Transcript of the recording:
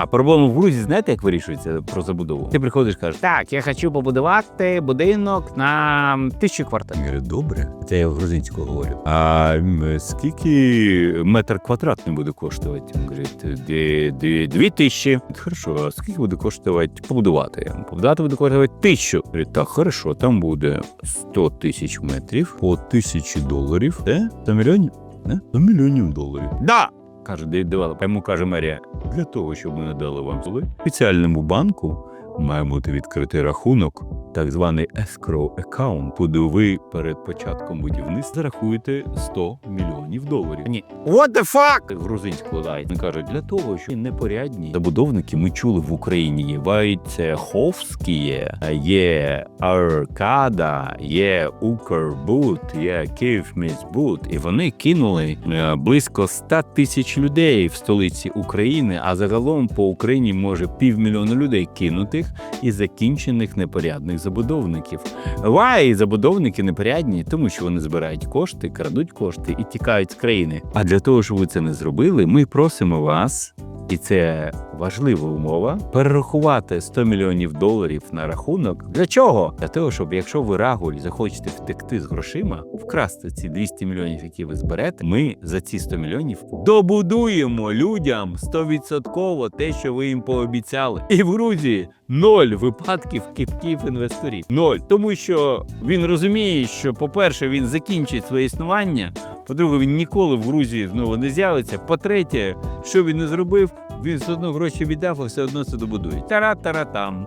А проблема в Грузії, знаєте, як вирішується про забудову? Ти приходиш, кажеш, так, я хочу побудувати будинок на тисячу квартир. Я говорю, добре, це я в грузинську говорю. А скільки метр квадратний буде коштувати? Він говорить, «Дві- дві- дві тисячі. Хорошо, а скільки буде коштувати побудувати? Побудувати буде коштувати тисячу. Говорить, так, хорошо, там буде 100 тисяч метрів по тисячі доларів. Це 100 мільйонів? Не? 100 мільйонів доларів. Да! Каже девелопер. Йому каже мерія, для того, щоб ми надали вам зли, спеціальному банку має бути відкритий рахунок, так званий escrow account, куди ви перед початком будівництва зарахуєте 100 мільйонів доларів. Ні, what the fuck? грузинську дають. Він каже, для того, що непорядні забудовники ми чули в Україні. Є Вайцеховські, є Аркада, є Укрбуд, є Київміськбуд. І вони кинули е, близько 100 тисяч людей в столиці України. А загалом по Україні може півмільйона людей кинутих і закінчених непорядних забудовників. Why забудовники непорядні, тому що вони збирають кошти, крадуть кошти і тікають з країни. А для того, щоб ви це не зробили, ми просимо вас. І це важлива умова перерахувати 100 мільйонів доларів на рахунок. Для чого? Для того, щоб якщо ви рагуль захочете втекти з грошима, вкрасти ці 200 мільйонів, які ви зберете, ми за ці 100 мільйонів добудуємо людям 100% те, що ви їм пообіцяли. І в Грузії ноль випадків кипків інвесторів. Ноль. Тому що він розуміє, що, по-перше, він закінчить своє існування. По-друге, він ніколи в Грузії знову не з'явиться. По-третє, що він не зробив, він все одно гроші віддав, а все одно це добудує. Тара-тара-там.